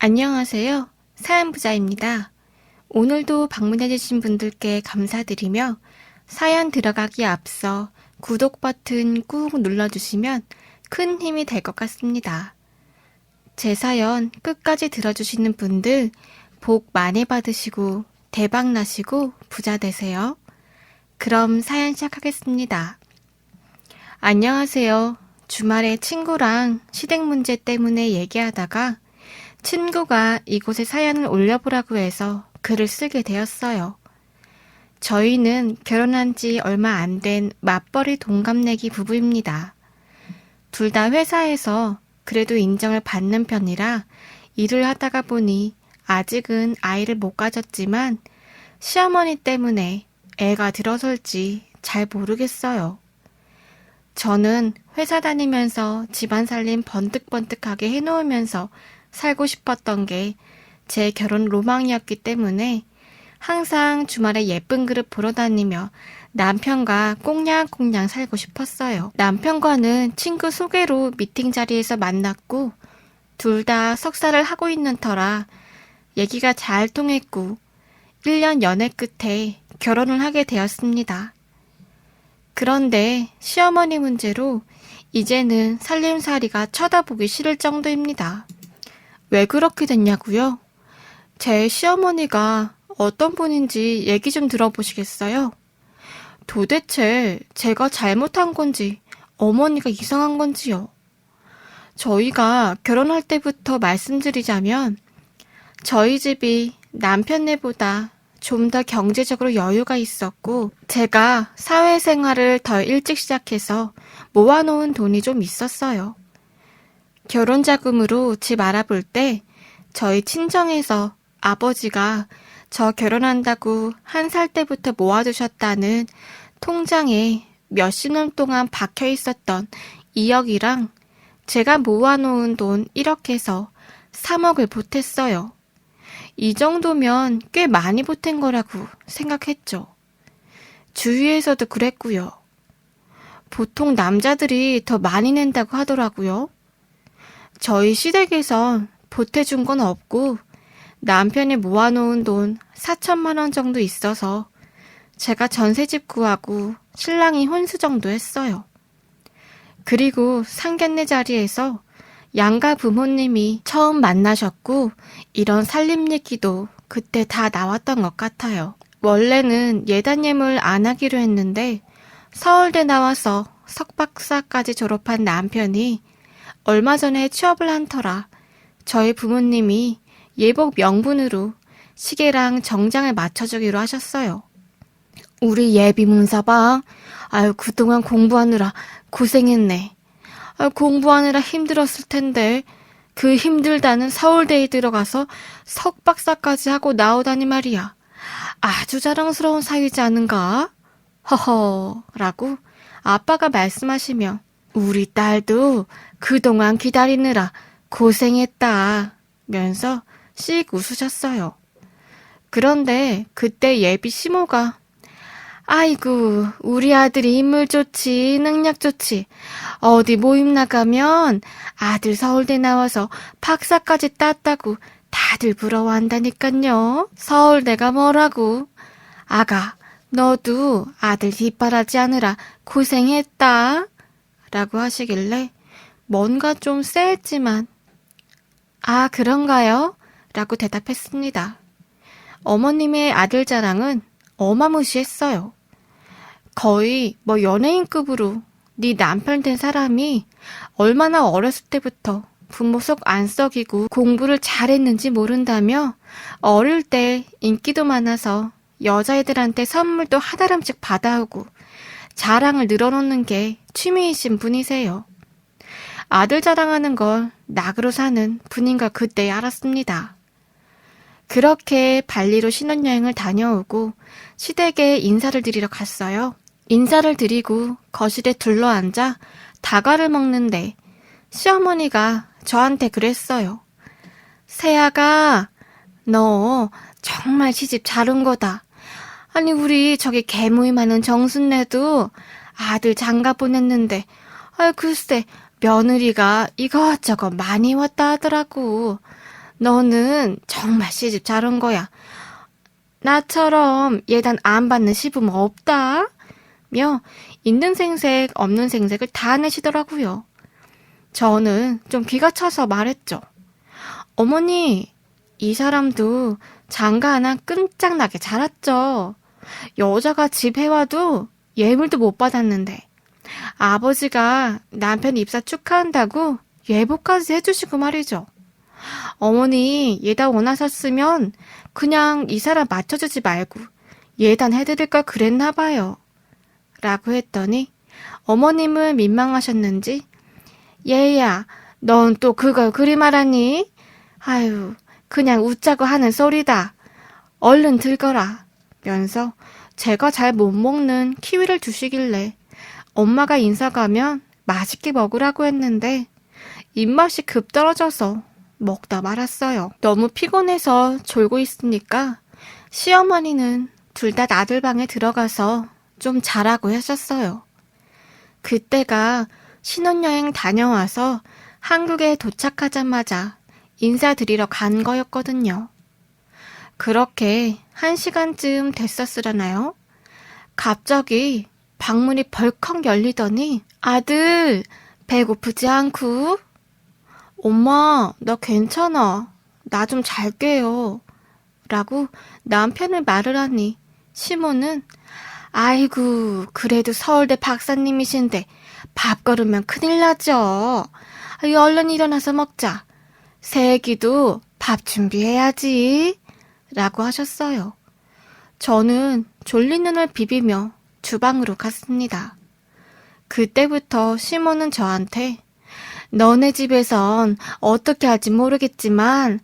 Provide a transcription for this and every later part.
안녕하세요. 사연부자입니다. 오늘도 방문해주신 분들께 감사드리며 사연 들어가기 앞서 구독 버튼 꾹 눌러주시면 큰 힘이 될 것 같습니다. 제 사연 끝까지 들어주시는 분들 복 많이 받으시고 대박 나시고 부자 되세요. 그럼 사연 시작하겠습니다. 안녕하세요. 주말에 친구랑 시댁 문제 때문에 얘기하다가 친구가 이곳에 사연을 올려보라고 해서 글을 쓰게 되었어요. 저희는 결혼한 지 얼마 안 된 맞벌이 동갑내기 부부입니다. 둘 다 회사에서 그래도 인정을 받는 편이라 일을 하다가 보니 아직은 아이를 못 가졌지만 시어머니 때문에 애가 들어설지 잘 모르겠어요. 저는 회사 다니면서 집안 살림 번뜩번뜩하게 해놓으면서 살고 싶었던 게 제 결혼 로망이었기 때문에 항상 주말에 예쁜 그릇 보러 다니며 남편과 꽁냥꽁냥 살고 싶었어요. 남편과는 친구 소개로 미팅 자리에서 만났고 둘 다 석사를 하고 있는 터라 얘기가 잘 통했고 1년 연애 끝에 결혼을 하게 되었습니다. 그런데 시어머니 문제로 이제는 살림살이가 쳐다보기 싫을 정도입니다. 왜 그렇게 됐냐고요? 제 시어머니가 어떤 분인지 얘기 좀 들어보시겠어요? 도대체 제가 잘못한 건지 어머니가 이상한 건지요? 저희가 결혼할 때부터 말씀드리자면 저희 집이 남편네보다 좀 더 경제적으로 여유가 있었고 제가 사회생활을 더 일찍 시작해서 모아놓은 돈이 좀 있었어요. 결혼 자금으로 집 알아볼 때 저희 친정에서 아버지가 저 결혼한다고 한 살 때부터 모아두셨다는 통장에 몇십 년 동안 박혀 있었던 2억이랑 제가 모아놓은 돈 1억 해서 3억을 보탰어요. 이 정도면 꽤 많이 보탠 거라고 생각했죠. 주위에서도 그랬고요. 보통 남자들이 더 많이 낸다고 하더라고요. 저희 시댁에선 보태준 건 없고 남편이 모아놓은 돈 4천만 원 정도 있어서 제가 전세집 구하고 신랑이 혼수 정도 했어요. 그리고 상견례 자리에서 양가 부모님이 처음 만나셨고 이런 살림 얘기도 그때 다 나왔던 것 같아요. 원래는 예단 예물 안 하기로 했는데 서울대 나와서 석박사까지 졸업한 남편이 얼마 전에 취업을 한 터라 저희 부모님이 예복 명분으로 시계랑 정장을 맞춰주기로 하셨어요. 우리 예비 문서방, 아유, 그동안 공부하느라 고생했네. 아유, 공부하느라 힘들었을 텐데, 그 힘들다는 서울대에 들어가서 석박사까지 하고 나오다니 말이야. 아주 자랑스러운 사위지 않은가? 허허, 라고 아빠가 말씀하시며, 우리 딸도 그동안 기다리느라 고생했다. 면서 씩 웃으셨어요. 그런데 그때 예비 시모가 아이고, 우리 아들이 인물 좋지, 능력 좋지. 어디 모임 나가면 아들 서울대 나와서 박사까지 땄다고 다들 부러워한다니깐요. 서울대가 뭐라고. 아가, 너도 아들 뒷바라지 하느라 고생했다. 라고 하시길래 뭔가 좀 쎄했지만, 아, 그런가요? 라고 대답했습니다. 어머님의 아들 자랑은 어마무시했어요. 거의 뭐 연예인급으로 네 남편 된 사람이 얼마나 어렸을 때부터 부모 속 안 썩이고 공부를 잘했는지 모른다며 어릴 때 인기도 많아서 여자애들한테 선물도 하다름씩 받아오고 자랑을 늘어놓는 게 취미이신 분이세요. 아들 자랑하는 걸 낙으로 사는 분인가 그때 알았습니다. 그렇게 발리로 신혼여행을 다녀오고 시댁에 인사를 드리러 갔어요. 인사를 드리고 거실에 둘러앉아 다과를 먹는데 시어머니가 저한테 그랬어요. 세아가 너 정말 시집 잘 온 거다. 아니 우리 저기 개모임하는 정순네도 아들 장가 보냈는데 아 글쎄 며느리가 이것저것 많이 왔다 하더라고. 너는 정말 시집 잘 온 거야. 나처럼 예단 안 받는 시부모 없다. 며 있는 생색 없는 생색을 다 내시더라고요. 저는 좀 기가 차서 말했죠. 어머니, 이 사람도 장가 하나 끈짝나게 자랐죠. 여자가 집 해와도 예물도 못 받았는데 아버지가 남편 입사 축하한다고 예복까지 해주시고 말이죠. 어머니 예단 원하셨으면 그냥 이 사람 맞춰주지 말고 예단 해드릴 걸 그랬나 봐요. 라고 했더니 어머님은 민망하셨는지 얘야 넌 또 그걸 그리 말하니? 아유 그냥 웃자고 하는 소리다. 얼른 들거라. 면서 제가 잘 못 먹는 키위를 주시길래 엄마가 인사 가면 맛있게 먹으라고 했는데 입맛이 급 떨어져서 먹다 말았어요. 너무 피곤해서 졸고 있으니까 시어머니는 둘다 아들 방에 들어가서 좀 자라고 하셨어요. 그때가 신혼여행 다녀와서 한국에 도착하자마자 인사드리러 간 거였거든요. 그렇게 한 시간쯤 됐었으려나요? 갑자기 방문이 벌컥 열리더니 아들 배고프지 않고? 엄마 나 괜찮아. 나 좀 잘게요. 라고 남편을 말을 하니 시모는 아이고 그래도 서울대 박사님이신데 밥 걸으면 큰일 나죠. 얼른 일어나서 먹자. 새끼도 밥 준비해야지. 라고 하셨어요. 저는 졸린 눈을 비비며 주방으로 갔습니다. 그때부터 시모는 저한테 너네 집에선 어떻게 할지 모르겠지만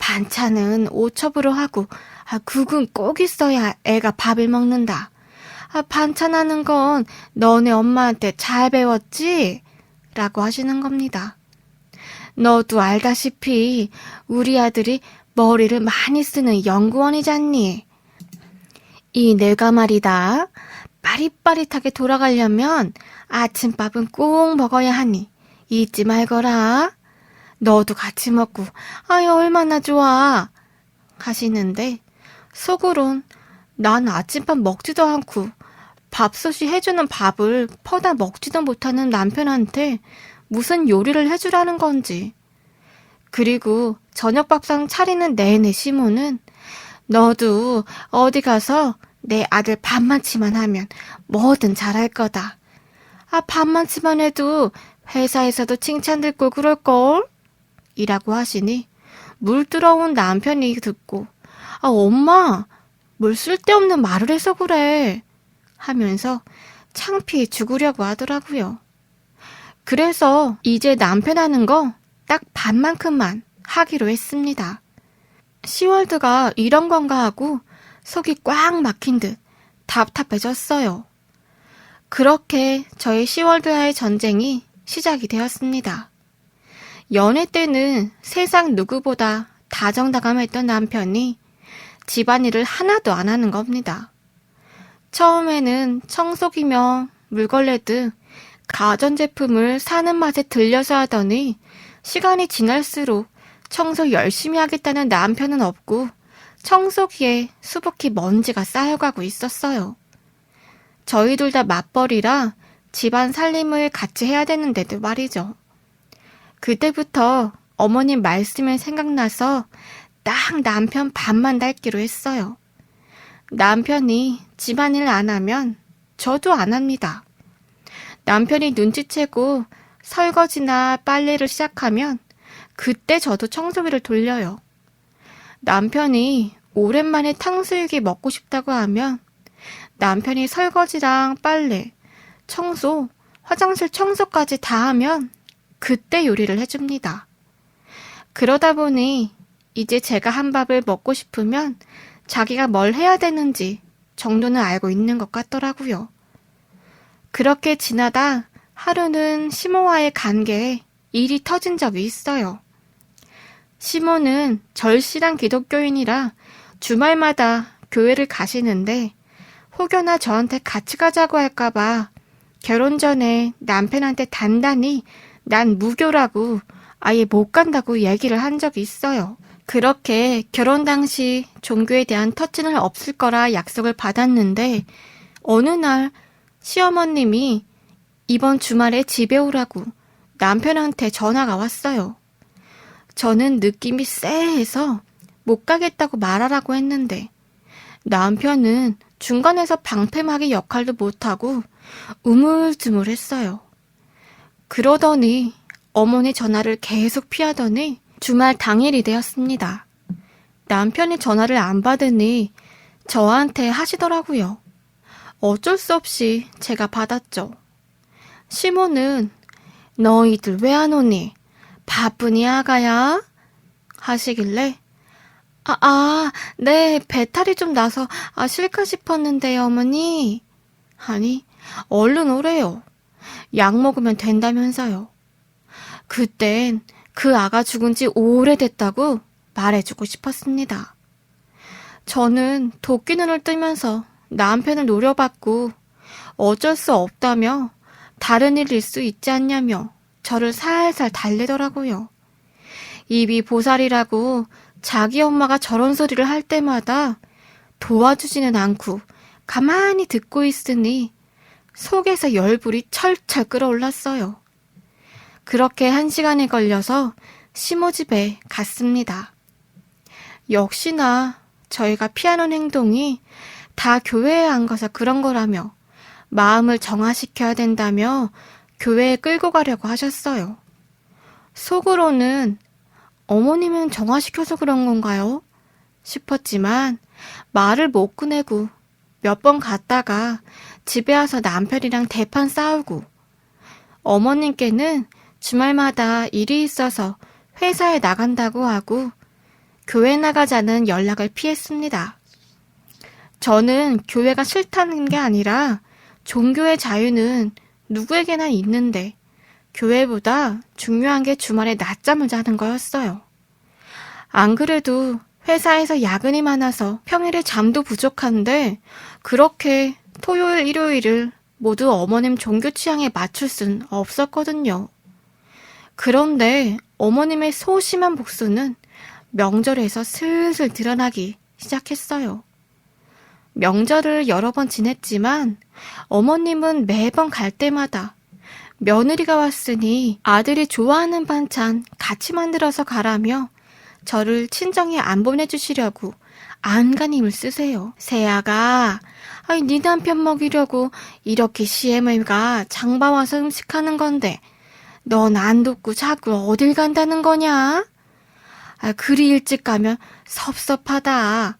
반찬은 오첩으로 하고 아, 국은 꼭 있어야 애가 밥을 먹는다. 아, 반찬하는 건 너네 엄마한테 잘 배웠지? 라고 하시는 겁니다. 너도 알다시피 우리 아들이 머리를 많이 쓰는 연구원이잖니. 이 내가 말이다. 빠릿빠릿하게 돌아가려면 아침밥은 꼭 먹어야 하니 잊지 말거라. 너도 같이 먹고 아유 얼마나 좋아 하시는데 속으론 난 아침밥 먹지도 않고 밥솥이 해주는 밥을 퍼다 먹지도 못하는 남편한테 무슨 요리를 해주라는 건지 그리고 저녁 밥상 차리는 내내 시모는 너도 어디 가서 내 아들 밥만치만 하면 뭐든 잘할 거다. 아, 밥만치만 해도 회사에서도 칭찬 듣고 그럴걸? 이라고 하시니 물 들어온 남편이 듣고 아, 엄마, 뭘 쓸데없는 말을 해서 그래. 하면서 창피해 죽으려고 하더라고요. 그래서 이제 남편 하는 거 딱 반만큼만 하기로 했습니다. 시월드가 이런 건가 하고 속이 꽉 막힌 듯 답답해졌어요. 그렇게 저희 시월드와의 전쟁이 시작이 되었습니다. 연애 때는 세상 누구보다 다정다감했던 남편이 집안일을 하나도 안 하는 겁니다. 처음에는 청소기며 물걸레 등 가전제품을 사는 맛에 들려서 하더니 시간이 지날수록 청소 열심히 하겠다는 남편은 없고 청소기에 수북히 먼지가 쌓여가고 있었어요. 저희 둘 다 맞벌이라 집안 살림을 같이 해야 되는데도 말이죠. 그때부터 어머님 말씀이 생각나서 딱 남편 밥만 달기로 했어요. 남편이 집안일 안 하면 저도 안 합니다. 남편이 눈치채고 설거지나 빨래를 시작하면 그때 저도 청소기를 돌려요. 남편이 오랜만에 탕수육이 먹고 싶다고 하면 남편이 설거지랑 빨래, 청소, 화장실 청소까지 다 하면 그때 요리를 해줍니다. 그러다 보니 이제 제가 한 밥을 먹고 싶으면 자기가 뭘 해야 되는지 정도는 알고 있는 것 같더라고요. 그렇게 지나다 하루는 시모와의 관계에 일이 터진 적이 있어요. 시모는 절실한 기독교인이라 주말마다 교회를 가시는데 혹여나 저한테 같이 가자고 할까봐 결혼 전에 남편한테 단단히 난 무교라고 아예 못 간다고 얘기를 한 적이 있어요. 그렇게 결혼 당시 종교에 대한 터치는 없을 거라 약속을 받았는데 어느 날 시어머님이 이번 주말에 집에 오라고 남편한테 전화가 왔어요. 저는 느낌이 쎄해서 못 가겠다고 말하라고 했는데 남편은 중간에서 방패막이 역할도 못하고 우물쭈물했어요. 그러더니 어머니 전화를 계속 피하더니 주말 당일이 되었습니다. 남편이 전화를 안 받으니 저한테 하시더라고요. 어쩔 수 없이 제가 받았죠. 시모는 너희들 왜 안 오니? 바쁘니 아가야? 하시길래 아, 아, 네, 배탈이 좀 나서 아 실까 싶었는데요, 어머니. 아니, 얼른 오래요. 약 먹으면 된다면서요. 그땐 그 아가 죽은 지 오래됐다고 말해주고 싶었습니다. 저는 도끼 눈을 뜨면서 남편을 노려봤고 어쩔 수 없다며 다른 일일 수 있지 않냐며 저를 살살 달래더라고요. 입이 보살이라고 자기 엄마가 저런 소리를 할 때마다 도와주지는 않고 가만히 듣고 있으니 속에서 열불이 철철 끓어올랐어요. 그렇게 한 시간이 걸려서 시모 집에 갔습니다. 역시나 저희가 피하는 행동이 다 교회에 안 가서 그런 거라며 마음을 정화시켜야 된다며 교회에 끌고 가려고 하셨어요. 속으로는 어머님은 정화시켜서 그런 건가요? 싶었지만 말을 못 꺼내고 몇 번 갔다가 집에 와서 남편이랑 대판 싸우고 어머님께는 주말마다 일이 있어서 회사에 나간다고 하고 교회 나가자는 연락을 피했습니다. 저는 교회가 싫다는 게 아니라 종교의 자유는 누구에게나 있는데 교회보다 중요한 게 주말에 낮잠을 자는 거였어요. 안 그래도 회사에서 야근이 많아서 평일에 잠도 부족한데 그렇게 토요일, 일요일을 모두 어머님 종교 취향에 맞출 순 없었거든요. 그런데 어머님의 소심한 복수는 명절에서 슬슬 드러나기 시작했어요. 명절을 여러 번 지냈지만 어머님은 매번 갈 때마다 며느리가 왔으니 아들이 좋아하는 반찬 같이 만들어서 가라며 저를 친정에 안 보내주시려고 안간힘을 쓰세요. 세아가 아이 네 남편 먹이려고 이렇게 CMI가 장봐 와서 음식하는 건데 넌 안 돕고 자꾸 어딜 간다는 거냐? 아, 그리 일찍 가면 섭섭하다.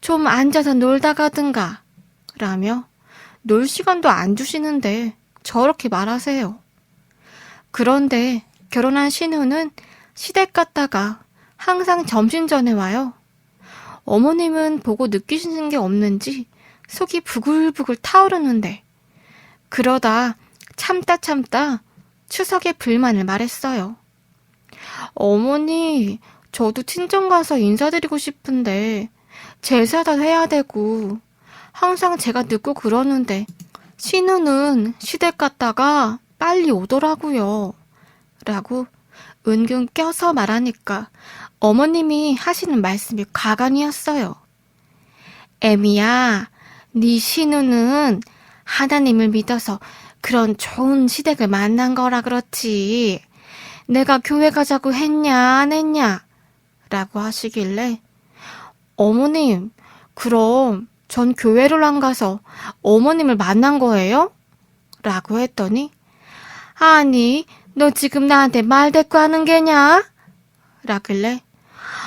좀 앉아서 놀다 가든가. 라며 놀 시간도 안 주시는데 저렇게 말하세요. 그런데 결혼한 신우는 시댁 갔다가 항상 점심 전에 와요. 어머님은 보고 느끼시는 게 없는지 속이 부글부글 타오르는데 그러다 참다 참다 추석에 불만을 말했어요. 어머니, 저도 친정 가서 인사드리고 싶은데 제사도 해야 되고 항상 제가 늦고 그러는데 신우는 시댁 갔다가 빨리 오더라고요. 라고 은근 껴서 말하니까 어머님이 하시는 말씀이 가관이었어요. 애미야, 네 신우는 하나님을 믿어서 그런 좋은 시댁을 만난 거라 그렇지. 내가 교회 가자고 했냐, 안 했냐? 라고 하시길래, 어머님, 그럼 전 교회를 안 가서 어머님을 만난 거예요? 라고 했더니, 아니, 너 지금 나한테 말 대꾸 하는 게냐? 라길래,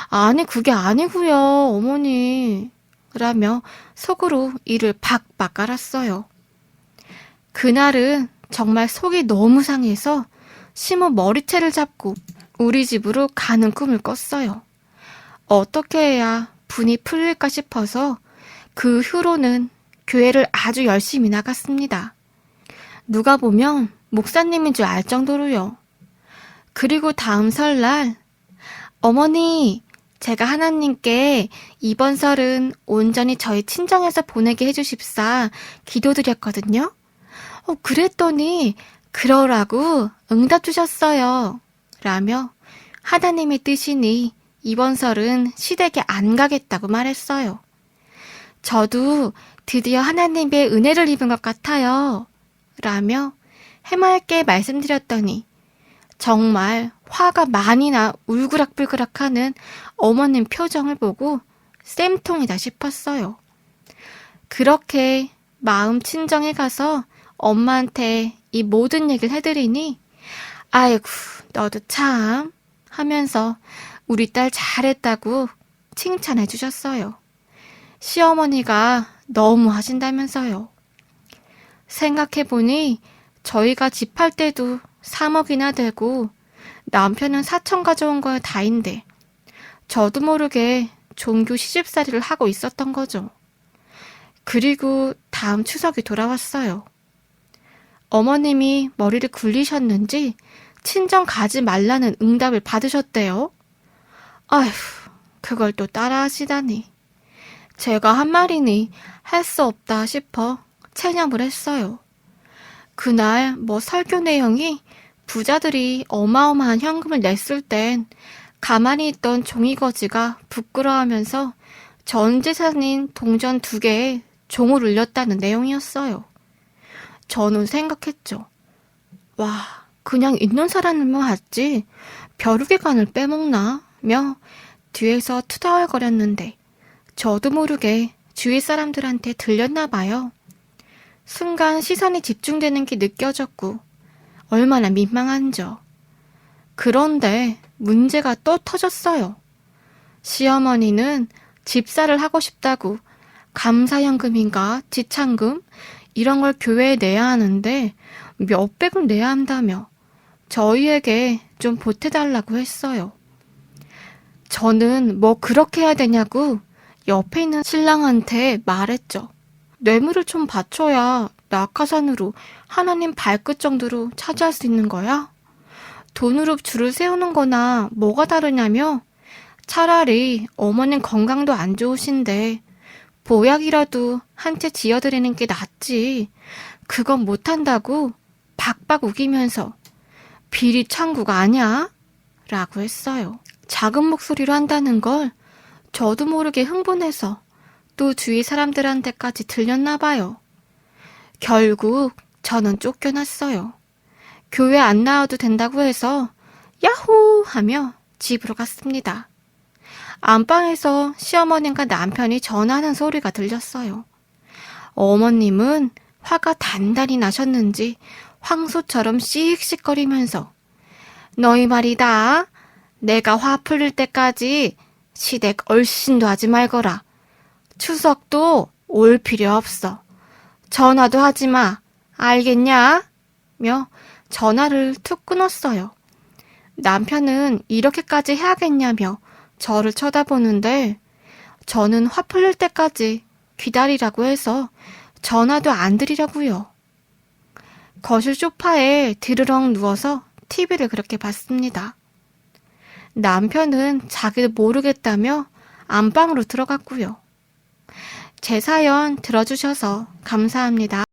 아니, 그게 아니고요 어머니. 라며 속으로 이를 박박 깔았어요. 그날은 정말 속이 너무 상해서 시모 머리채를 잡고 우리 집으로 가는 꿈을 꿨어요. 어떻게 해야 분이 풀릴까 싶어서 그 후로는 교회를 아주 열심히 나갔습니다. 누가 보면 목사님인 줄 알 정도로요. 그리고 다음 설날, 어머니, 제가 하나님께 이번 설은 온전히 저희 친정에서 보내게 해주십사 기도드렸거든요. 어, 그랬더니 그러라고 응답 주셨어요. 라며 하나님의 뜻이니 이번 설은 시댁에 안 가겠다고 말했어요. 저도 드디어 하나님의 은혜를 입은 것 같아요. 라며 해맑게 말씀드렸더니 정말 화가 많이 나 울그락불그락 하는 어머님 표정을 보고 쌤통이다 싶었어요. 그렇게 마음 친정에 가서 엄마한테 이 모든 얘기를 해드리니 아이고 너도 참 하면서 우리 딸 잘했다고 칭찬해 주셨어요. 시어머니가 너무 하신다면서요. 생각해보니 저희가 집할 때도 3억이나 되고 남편은 4천 가져온 거야 다인데 저도 모르게 종교 시집살이를 하고 있었던 거죠. 그리고 다음 추석이 돌아왔어요. 어머님이 머리를 굴리셨는지 친정 가지 말라는 응답을 받으셨대요. 아휴, 그걸 또 따라 하시다니. 제가 한 말이니 할 수 없다 싶어 체념을 했어요. 그날 뭐 설교 내용이 부자들이 어마어마한 현금을 냈을 땐 가만히 있던 종이거지가 부끄러워하면서 전 재산인 동전 두 개에 종을 울렸다는 내용이었어요. 저는 생각했죠. 와, 그냥 있는 사람들만 왔지 벼룩의 간을 빼먹나? 며 뒤에서 투덜거렸는데 저도 모르게 주위 사람들한테 들렸나 봐요. 순간 시선이 집중되는 게 느껴졌고 얼마나 민망한저. 그런데 문제가 또 터졌어요. 시어머니는 집사를 하고 싶다고 감사연금인가 지창금 이런 걸 교회에 내야 하는데 몇백을 내야 한다며 저희에게 좀 보태달라고 했어요. 저는 뭐 그렇게 해야 되냐고 옆에 있는 신랑한테 말했죠. 뇌물을 좀 바쳐야 낙하산으로 하나님 발끝 정도로 차지할 수 있는 거야? 돈으로 줄을 세우는 거나 뭐가 다르냐며 차라리 어머님 건강도 안 좋으신데 보약이라도 한 채 지어드리는 게 낫지. 그건 못한다고 박박 우기면서 비리 천국 아냐? 라고 했어요. 작은 목소리로 한다는 걸 저도 모르게 흥분해서 또 주위 사람들한테까지 들렸나 봐요. 결국 저는 쫓겨났어요. 교회 안 나와도 된다고 해서 야호 하며 집으로 갔습니다. 안방에서 시어머님과 남편이 전화하는 소리가 들렸어요. 어머님은 화가 단단히 나셨는지 황소처럼 씩씩거리면서 너희 말이다. 내가 화 풀릴 때까지 시댁 얼씬도 하지 말거라. 추석도 올 필요 없어. 전화도 하지 마. 알겠냐? 며 전화를 툭 끊었어요. 남편은 이렇게까지 해야겠냐며 저를 쳐다보는데 저는 화 풀릴 때까지 기다리라고 해서 전화도 안 드리려고요. 거실 소파에 드르렁 누워서 TV를 그렇게 봤습니다. 남편은 자기도 모르겠다며 안방으로 들어갔고요. 제 사연 들어주셔서 감사합니다.